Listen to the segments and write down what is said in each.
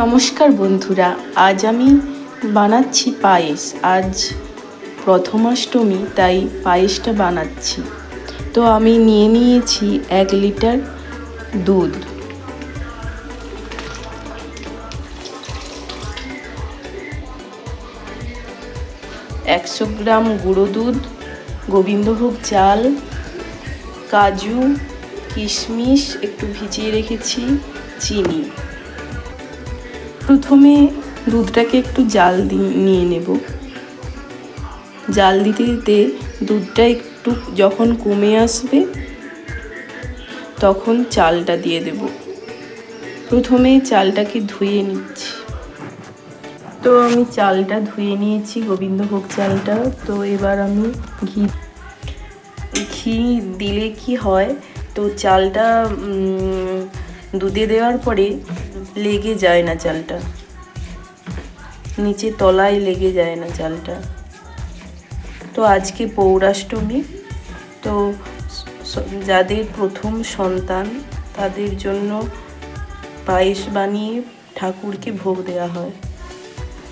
নমস্কার বন্ধুরা, আজ আমি বানাচ্ছি পায়েস। আজ প্রথমাষ্টমী, তাই পায়েসটা বানাচ্ছি। তো আমি নিয়ে নিয়েছি এক লিটার দুধ। একশো গ্রাম গুঁড়ো দুধ, গোবিন্দভোগ চাল, কাজু, কিশমিশ, একটু ভিজিয়ে রেখেছি, চিনি। প্রথমে দুধটাকে একটু জাল নিয়ে নেব। জাল দিতে দিতে দুধটা একটু যখন কমে আসবে, তখন চালটা দিয়ে দেব। প্রথমে চালটাকে ধুয়ে নিচ্ছি। তো আমি চালটা ধুয়ে নিয়েছি, গোবিন্দভোগ চালটা। তো এবার আমি ঘি ঘি দিলে কি হয়? তো চালটা দুধে দেওয়ার পরে লেগে যায় না চালটা। নিচে তলায় লেগে যায় না চালটা। তো আজকে পৌরাষ্টমী তো যাদের প্রথম সন্তান, তাদের জন্য পায়েস বানিয়ে ঠাকুরকে ভোগ দেওয়া হয়।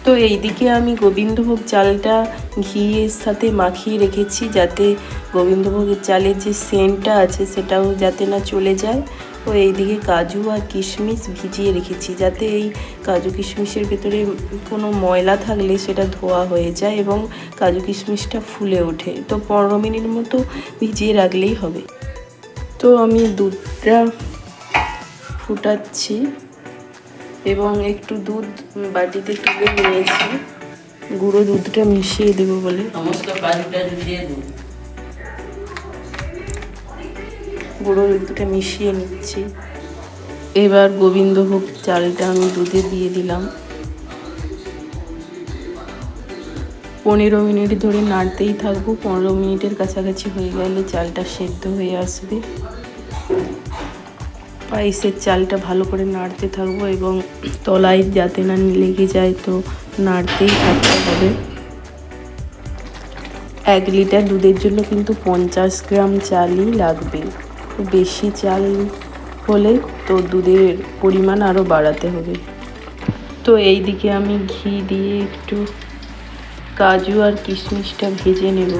তো এইদিকে আমি গোবিন্দভোগ চালটা ঘিয়ের সাথে মাখিয়ে রেখেছি যাতে গোবিন্দভোগের চালের যে সেন্টটা আছে, সেটাও যাতে না চলে যায়। ও এইদিকে কাজু আর কিশমিশ ভিজিয়ে রেখেছি যাতে এই কাজু কিশমিশের ভেতরে কোনো ময়লা থাকলে সেটা ধোয়া হয়ে যায় এবং কাজু কিশমিশটা ফুলে ওঠে। তো পনেরো মিনিট মতো ভিজিয়ে রাখলেই হবে। তো আমি দুধটা ফুটাচ্ছি এবং একটু দুধ বাটিতে তুলে নিয়েছি। গুঁড়ো দুধটা মিশিয়ে দেবো বলে। সমস্ত কাজুটা দিয়ে গুঁড়ো দুধটা মিশিয়ে নিচ্ছি। এবার গোবিন্দভোগ চালটা আমি দুধে দিয়ে দিলাম। পনেরো মিনিট ধরে নাড়তেই থাকব, পনেরো মিনিটের কাছাকাছি হয়ে গেলে চালটা সেদ্ধ হয়ে আসবে। পায়েসের চালটা ভালো করে নাড়তে থাকব এবং তলায় যাতে না লেগে যায় তো নাড়তেই থাকতে হবে। এক লিটার দুধের জন্য কিন্তু পঞ্চাশ গ্রাম চালই লাগবে। বেশি চাল হলে তো দুধের পরিমাণ আরও বাড়াতে হবে। তো এই দিকে আমি ঘি দিয়ে একটু কাজু আর কিশমিশটা ভেজে নেব।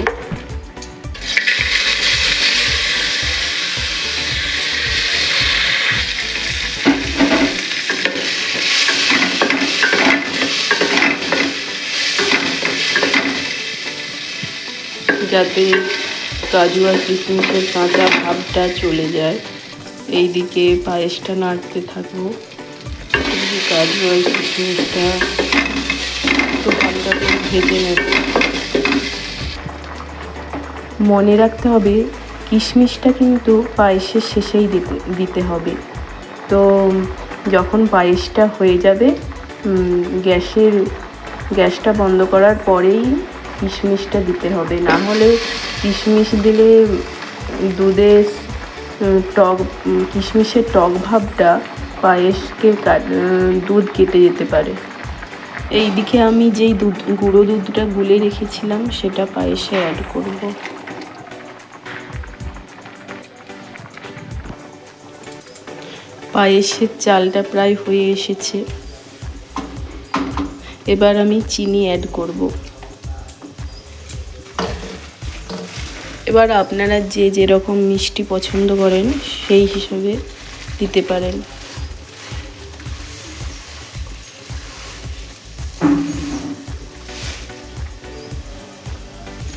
যাতে কাজু আর কিশমিশের কাঁচা ভাবটা চলে যায়। এই দিকে পায়েসটা নাড়তে থাকব। কাজু আর কিশমিশটা একটু হালকা করে ভেজে নেব। মনে রাখতে হবে, কিশমিশটা কিন্তু পায়েসের শেষেই দিতে দিতে হবে। তো যখন পায়েসটা হয়ে যাবে গ্যাসের, গ্যাসটা বন্ধ করার পরেই কিশমিশটা দিতে হবে। না হলে কিশমিশ দিলে দুধে টক কিশমিশের টক ভাবটা পায়েসকে দুধ কেটে যেতে পারে। এই দিকে আমি যেই দুধ, গুঁড়ো দুধটা গুলে রেখেছিলাম, সেটা পায়েসে অ্যাড করব। পায়েসের চালটা প্রায় হয়ে এসেছে। এবার আমি চিনি অ্যাড করব। এবার আপনারা যে যেরকম মিষ্টি পছন্দ করেন, সেই হিসেবে দিতে পারেন।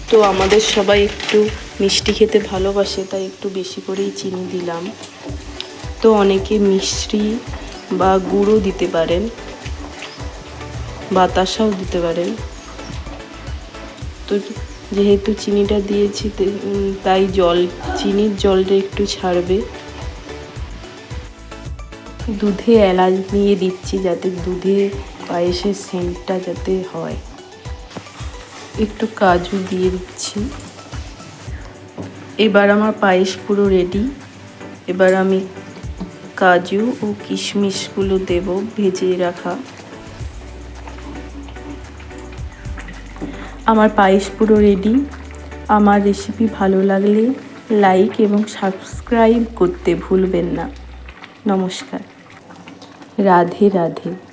তো আমাদের সবাই একটু মিষ্টি খেতে ভালোবাসে, তাই একটু বেশি করেই চিনি দিলাম। তো অনেকে মিষ্টি বা গুঁড়ো দিতে পারেন, বাতাসাও দিতে পারেন। তো যেহেতু চিনিটা দিয়েছি তাই জল, চিনির জলটা একটু ছাড়বে। দুধে এলাচ নিয়ে দিচ্ছি যাতে দুধে পায়েসের সেন্টটা যাতে হয়। একটু কাজু দিয়ে দিচ্ছি। এবার আমার পায়েস পুরো রেডি এবার আমি কাজু ও কিশমিশগুলো দেব, ভেজে রাখা। আমার পায়েস পুরো রেডি আমার রেসিপি ভালো লাগলে লাইক এবং সাবস্ক্রাইব করতে ভুলবেন না। নমস্কার। রাধে রাধে।